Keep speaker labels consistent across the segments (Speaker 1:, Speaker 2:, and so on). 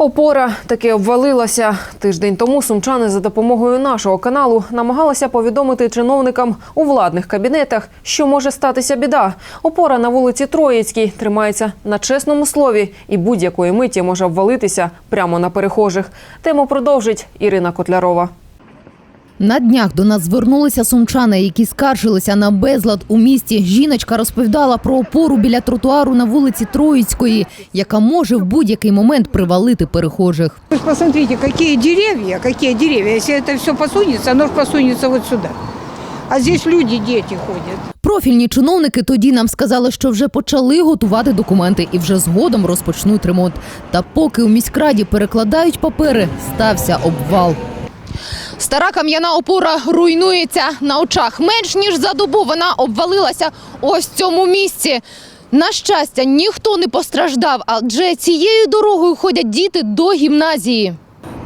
Speaker 1: Опора таки обвалилася. Тиждень тому сумчани за допомогою нашого каналу намагалися повідомити чиновникам у владних кабінетах, що може статися біда. Опора на вулиці Троїцькій тримається на чесному слові і будь-якої миті може обвалитися прямо на перехожих. Тему продовжить Ірина Котлярова.
Speaker 2: На днях до нас звернулися сумчани, які скаржилися на безлад у місті. Жіночка розповідала про опору біля тротуару на вулиці Троїцької, яка може в будь-який момент привалити перехожих.
Speaker 3: Вы ж посмотрите, какие деревья, какие деревья. Если это все посунется, оно ж посунется вот сюда. А здесь люди, дети ходят.
Speaker 2: Профільні чиновники тоді нам сказали, що вже почали готувати документи і вже згодом розпочнуть ремонт. Та поки у міськраді перекладають папери, стався обвал. Стара кам'яна опора руйнується на очах. Менш ніж за добу вона обвалилася ось в цьому місці. На щастя, ніхто не постраждав, адже цією дорогою ходять діти до гімназії.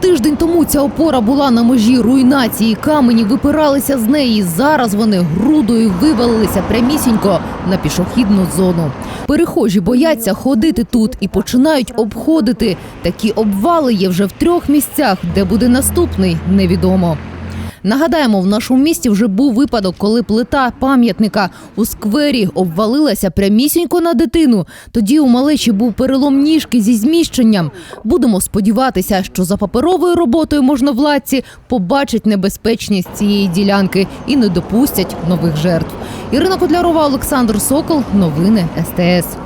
Speaker 2: Тиждень тому ця опора була на межі руйнації. Камені випиралися з неї. Зараз вони грудою вивалилися прямісінько на пішохідну зону. Перехожі бояться ходити тут і починають обходити. Такі обвали є вже в трьох місцях. Де буде наступний, невідомо. Нагадаємо, в нашому місті вже був випадок, коли плита пам'ятника у сквері обвалилася прямісінько на дитину. Тоді у малечі був перелом ніжки зі зміщенням. Будемо сподіватися, що за паперовою роботою можновладці побачать небезпечність цієї ділянки і не допустять нових жертв. Ірина Котлярова, Олександр Сокол. Новини СТС.